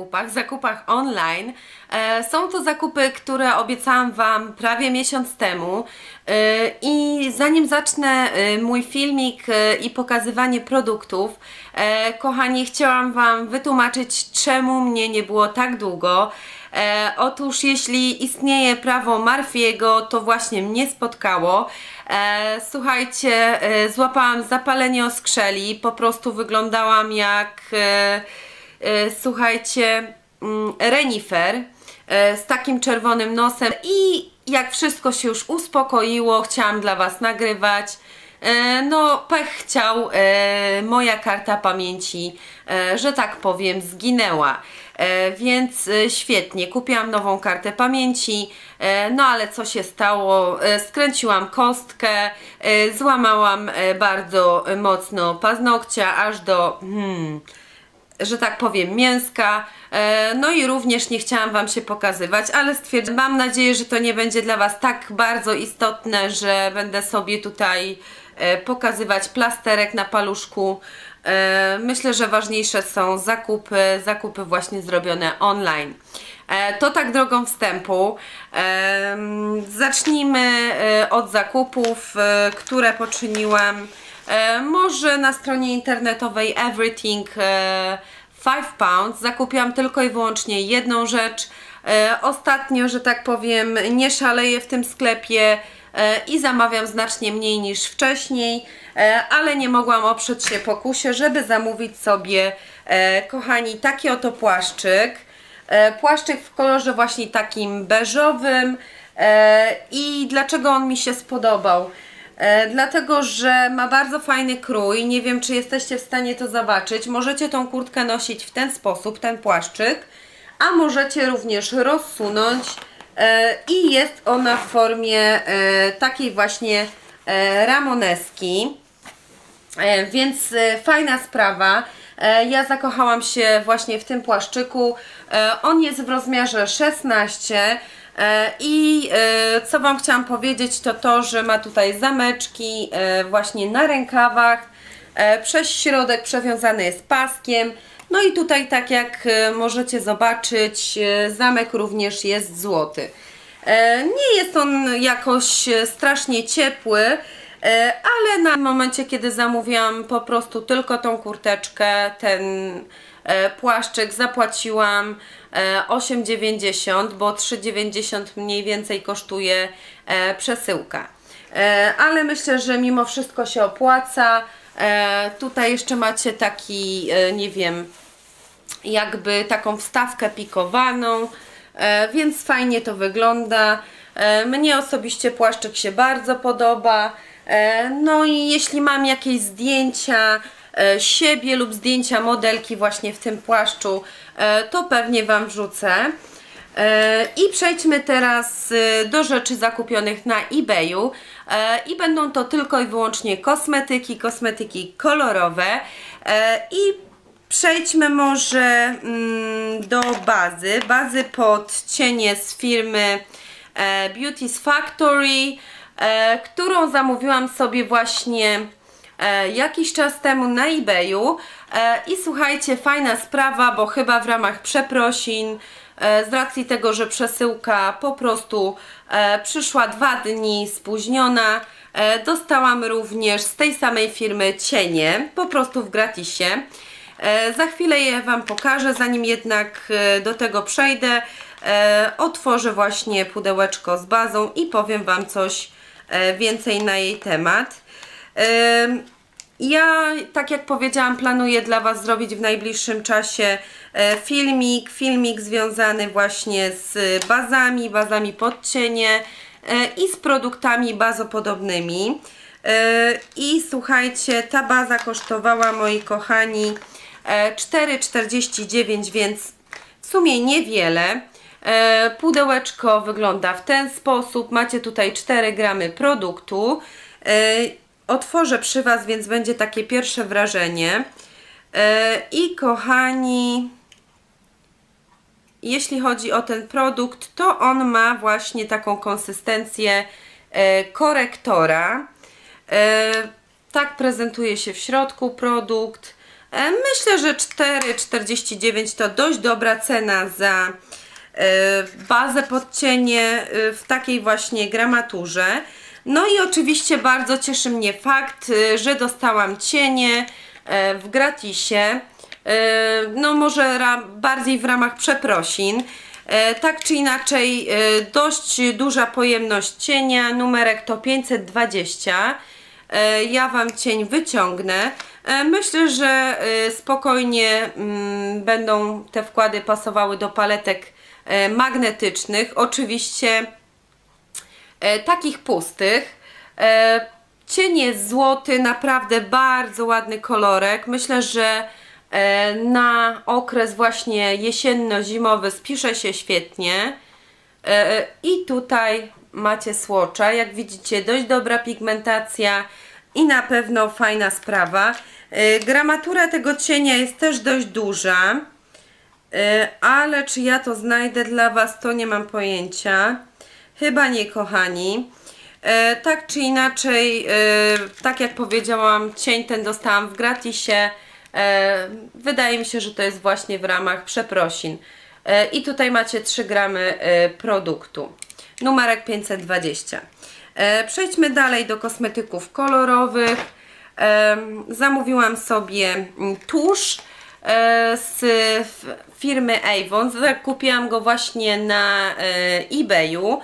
zakupach, zakupach online. E, Są to zakupy, które obiecałam Wam prawie miesiąc temu. E, I zanim zacznę e, mój filmik i pokazywanie produktów, kochani, chciałam Wam wytłumaczyć, czemu mnie nie było tak długo. E, otóż jeśli istnieje prawo Marfiego, to właśnie mnie spotkało. E, słuchajcie, e, złapałam zapalenie oskrzeli, po prostu wyglądałam jak, e, słuchajcie, mm, renifer e, z takim czerwonym nosem i jak wszystko się już uspokoiło, chciałam dla Was nagrywać. E, No, pech chciał, e, moja karta pamięci, e, że tak powiem, zginęła. E, Więc e, świetnie, kupiłam nową kartę pamięci, e, no ale co się stało? E, Skręciłam kostkę, e, złamałam e, bardzo mocno paznokcia, aż do. Hmm, że tak powiem, mięska. E, No i również nie chciałam Wam się pokazywać, ale stwierdzam, mam nadzieję, że to nie będzie dla Was tak bardzo istotne, że będę sobie tutaj e, pokazywać plasterek na paluszku. E, Myślę, że ważniejsze są zakupy, zakupy właśnie zrobione online. To tak drogą wstępu. Zacznijmy od zakupów, które poczyniłam. E, może na stronie internetowej Everything e, 5 pounds zakupiłam tylko i wyłącznie jedną rzecz. E, ostatnio, że tak powiem, nie szaleję w tym sklepie e, i zamawiam znacznie mniej niż wcześniej, e, ale nie mogłam oprzeć się pokusie, żeby zamówić sobie, e, kochani, taki oto płaszczyk. E, Płaszczyk w kolorze właśnie takim beżowym. E, I dlaczego on mi się spodobał? E, Dlatego, że ma bardzo fajny krój. Nie wiem, czy jesteście w stanie to zobaczyć. Możecie tą kurtkę nosić w ten sposób, ten płaszczyk, a możecie również rozsunąć e, i jest ona w formie e, takiej właśnie ramoneski. Więc fajna sprawa. Ja zakochałam się właśnie w tym płaszczyku. On jest w rozmiarze 16. E, I e, co Wam chciałam powiedzieć, to to, że ma tutaj zameczki e, właśnie na rękawach. Przez środek przewiązany jest paskiem. No i tutaj, tak jak możecie zobaczyć, zamek również jest złoty. Nie jest on jakoś strasznie ciepły, ale na momencie, kiedy zamówiłam po prostu tylko tą kurteczkę, ten płaszczyk, zapłaciłam e, 8,90, bo 3,90 mniej więcej kosztuje e, przesyłka. E, Ale myślę, że mimo wszystko się opłaca. E, Tutaj jeszcze macie taki, e, nie wiem, jakby taką wstawkę pikowaną, e, więc fajnie to wygląda. E, Mnie osobiście płaszczyk się bardzo podoba. E, No i jeśli mam jakieś zdjęcia e, siebie lub zdjęcia modelki właśnie w tym płaszczu, e, to pewnie Wam wrzucę. E, I przejdźmy teraz e, do rzeczy zakupionych na eBayu. E, I będą to tylko i wyłącznie kosmetyki, kosmetyki kolorowe. E, I przejdźmy może mm, do bazy. Bazy pod cienie z firmy e, Beauty's Factory, e, którą zamówiłam sobie właśnie e, jakiś czas temu na eBayu e, i słuchajcie, fajna sprawa, bo chyba w ramach przeprosin e, z racji tego, że przesyłka po prostu przyszła dwa dni spóźniona, dostałam również z tej samej firmy cienie, po prostu w gratisie. Za chwilę je Wam pokażę, zanim jednak do tego przejdę, otworzę właśnie pudełeczko z bazą i powiem Wam coś więcej na jej temat. Ja, tak jak powiedziałam, planuję dla Was zrobić w najbliższym czasie e, filmik, filmik związany właśnie z bazami, bazami pod cienie e, i z produktami bazopodobnymi. E, I słuchajcie, ta baza kosztowała, moi kochani, e, 4,49, więc w sumie niewiele. Pudełeczko wygląda w ten sposób. Macie tutaj 4 gramy produktu. Otworzę przy Was, więc będzie takie pierwsze wrażenie. E, I kochani, jeśli chodzi o ten produkt, to on ma właśnie taką konsystencję e, korektora. E, tak prezentuje się w środku produkt. Myślę, że 4,49 to dość dobra cena za bazę pod cienie w takiej właśnie gramaturze. No i oczywiście bardzo cieszy mnie fakt, e, że dostałam cienie e, w gratisie. E, No może bardziej w ramach przeprosin. Tak czy inaczej, dość duża pojemność cienia, numerek to 520. E, Ja Wam cień wyciągnę. Myślę, że spokojnie mm, będą te wkłady pasowały do paletek magnetycznych. Oczywiście e, takich pustych. E, cień złoty, naprawdę bardzo ładny kolorek. Myślę, że e, na okres właśnie jesienno-zimowy spisze się świetnie. E, I tutaj macie słocza. Jak widzicie, dość dobra pigmentacja i na pewno fajna sprawa. Gramatura tego cienia jest też dość duża, ale czy ja to znajdę dla Was, to nie mam pojęcia. Chyba nie, kochani. E, tak czy inaczej, e, tak jak powiedziałam, cień ten dostałam w gratisie. E, wydaje mi się, że to jest właśnie w ramach przeprosin. E, I tutaj macie 3 gramy e, produktu. Numerek 520. E, przejdźmy dalej do kosmetyków kolorowych. E, zamówiłam sobie mm, tusz e, z firmy Avon. Zakupiłam go właśnie na e, eBayu.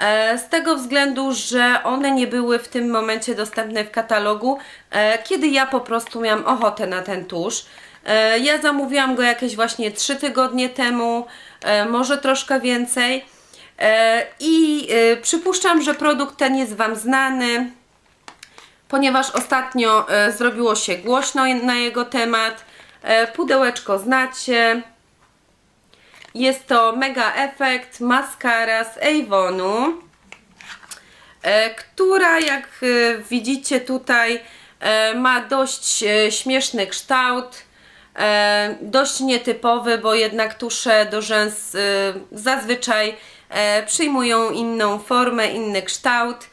E, Z tego względu, że one nie były w tym momencie dostępne w katalogu, e, kiedy ja po prostu miałam ochotę na ten tusz. E, Ja zamówiłam go jakieś właśnie 3 tygodnie temu, może troszkę więcej. I przypuszczam, że produkt ten jest Wam znany, ponieważ ostatnio zrobiło się głośno na jego temat. Pudełeczko znacie. Jest to Mega Effect Mascara z Avonu, e, która jak e, widzicie tutaj e, ma dość śmieszny kształt, dość nietypowy, bo jednak tusze do rzęs zazwyczaj przyjmują inną formę, inny kształt.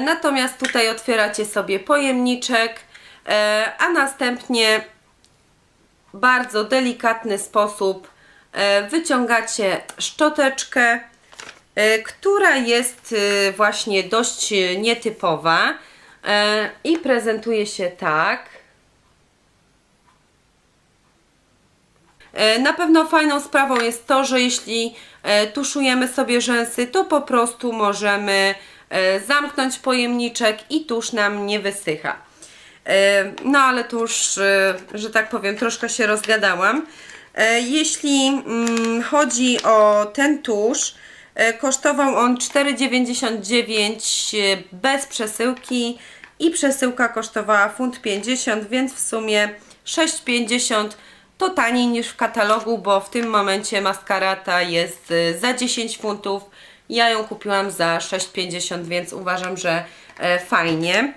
Natomiast tutaj otwieracie sobie pojemniczek, a następnie bardzo delikatny sposób wyciągacie szczoteczkę, e, która jest e, właśnie dość e, nietypowa e, i prezentuje się tak. E, Na pewno fajną sprawą jest to, że jeśli e, tuszujemy sobie rzęsy, to po prostu możemy e, zamknąć pojemniczek i tusz nam nie wysycha. E, No ale tu już, e, że tak powiem, troszkę się rozgadałam. E, Jeśli mm, chodzi o ten tusz, e, kosztował on 4,99 e, bez przesyłki i przesyłka kosztowała funt 50, więc w sumie 6,50 to taniej niż w katalogu, bo w tym momencie maskarata jest za 10 funtów. Ja ją kupiłam za 6,50, więc uważam, że fajnie.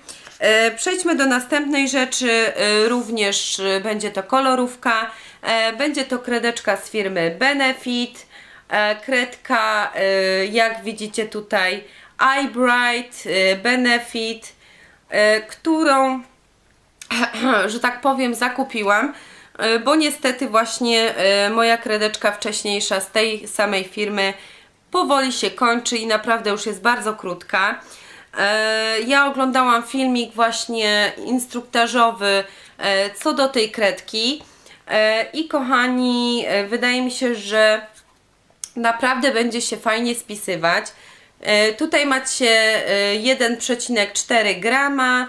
Przejdźmy do następnej rzeczy, również będzie to kolorówka, będzie to kredeczka z firmy Benefit, E, kredka e, jak widzicie tutaj Eyebright e, Benefit, e, którą że tak powiem, zakupiłam, e, bo niestety właśnie e, moja kredeczka wcześniejsza z tej samej firmy powoli się kończy i naprawdę już jest bardzo krótka. E, Ja oglądałam filmik właśnie instruktażowy e, co do tej kredki E, i kochani, e, wydaje mi się, że naprawdę będzie się fajnie spisywać. E, Tutaj macie e, 1,4 grama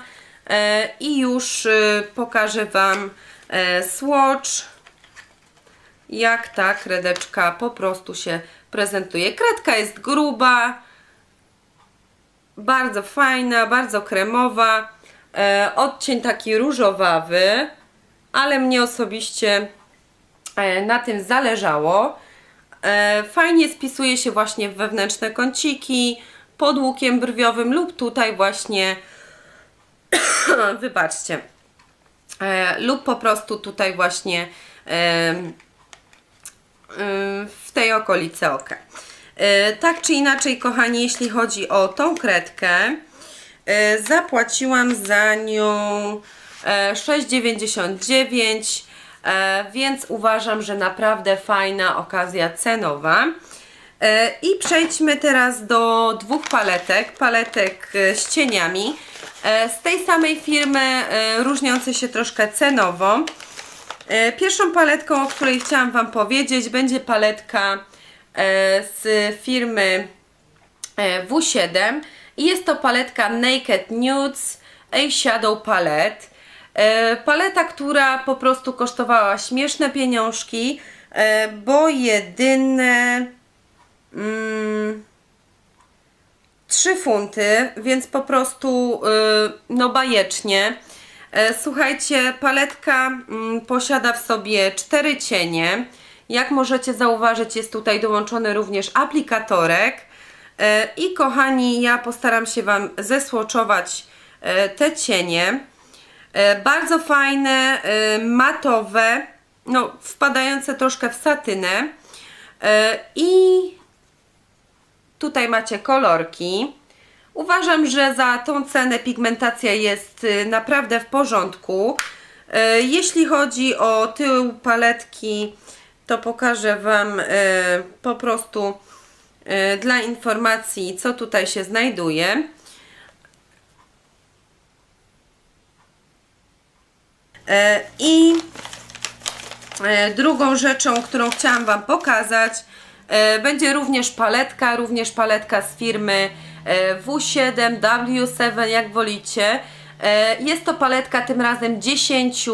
e, i już e, pokażę Wam e, swatch, jak ta kredeczka po prostu się prezentuje. Kredka jest gruba, bardzo fajna, bardzo kremowa, e, odcień taki różowawy, ale mnie osobiście e, na tym zależało. E, Fajnie spisuje się właśnie wewnętrzne kąciki, pod łukiem brwiowym lub tutaj właśnie, wybaczcie, e, lub po prostu tutaj właśnie w tej okolicy oka. Tak czy inaczej, kochani, jeśli chodzi o tą kredkę, zapłaciłam za nią 6,99 e, więc uważam, że naprawdę fajna okazja cenowa. E, I przejdźmy teraz do dwóch paletek, paletek e, z cieniami. E, Z tej samej firmy, e, różniące się troszkę cenowo. E, Pierwszą paletką, o której chciałam Wam powiedzieć, będzie paletka e, z firmy e, W7 i jest to paletka Naked Nudes Eyeshadow Palette. E, Paleta, która po prostu kosztowała śmieszne pieniążki, e, bo jedyne mm, 3 funty, więc po prostu y, no bajecznie. E, Słuchajcie, paletka mm, posiada w sobie cztery cienie. Jak możecie zauważyć, jest tutaj dołączony również aplikatorek. I kochani, ja postaram się Wam zesłoczować te cienie. E, Bardzo fajne, e, matowe, no wpadające troszkę w satynę. E, I Tutaj macie kolorki. Uważam, że za tą cenę pigmentacja jest naprawdę w porządku. Jeśli chodzi o tył paletki, to pokażę Wam po prostu dla informacji, co tutaj się znajduje. I E, Drugą rzeczą, którą chciałam Wam pokazać, e, będzie również paletka, również paletka z firmy e, W7, W7, jak wolicie. E, Jest to paletka tym razem 10 e,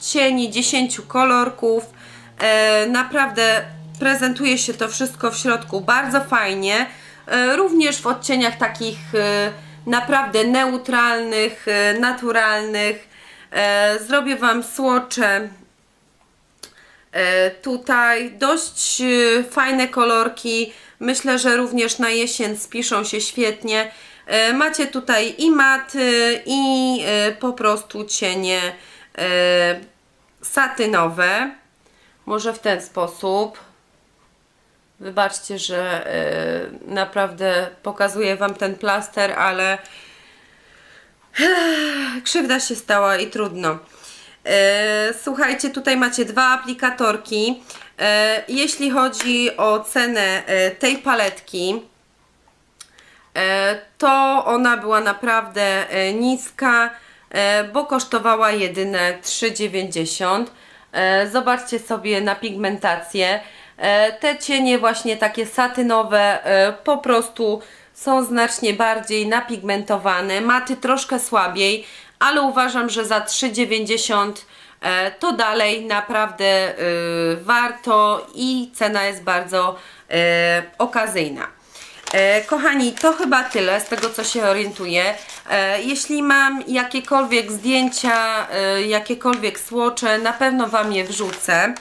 cieni, 10 kolorków. E, Naprawdę prezentuje się to wszystko w środku bardzo fajnie. E, Również w odcieniach takich e, naprawdę neutralnych, e, naturalnych. E, Zrobię Wam słocze E, Tutaj dość e, fajne kolorki. Myślę, że również na jesień spiszą się świetnie. Macie tutaj i maty, i po prostu cienie satynowe. Może w ten sposób. Wybaczcie, że naprawdę pokazuję Wam ten plaster, ale krzywda się stała i trudno. E, Słuchajcie, tutaj macie dwa aplikatorki. E, Jeśli chodzi o cenę e, tej paletki, to ona była naprawdę niska, bo kosztowała jedyne 3,90. E, Zobaczcie sobie na pigmentację. E, Te cienie właśnie takie satynowe e, po prostu są znacznie bardziej napigmentowane. Maty troszkę słabiej, ale uważam, że za 3,90 e, to dalej naprawdę warto i cena jest bardzo okazyjna. Kochani, to chyba tyle z tego, co się orientuję. Jeśli mam jakiekolwiek zdjęcia, jakiekolwiek słocze, na pewno Wam je wrzucę.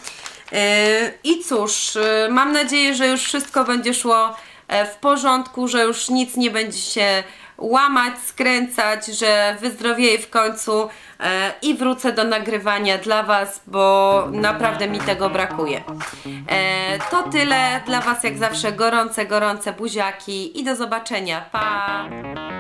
E, I cóż, e, mam nadzieję, że już wszystko będzie szło e, w porządku, że już nic nie będzie się łamać, skręcać, że wyzdrowieję w końcu i wrócę do nagrywania dla Was, bo naprawdę mi tego brakuje. To tyle dla Was jak zawsze gorące, gorące buziaki i do zobaczenia. Pa!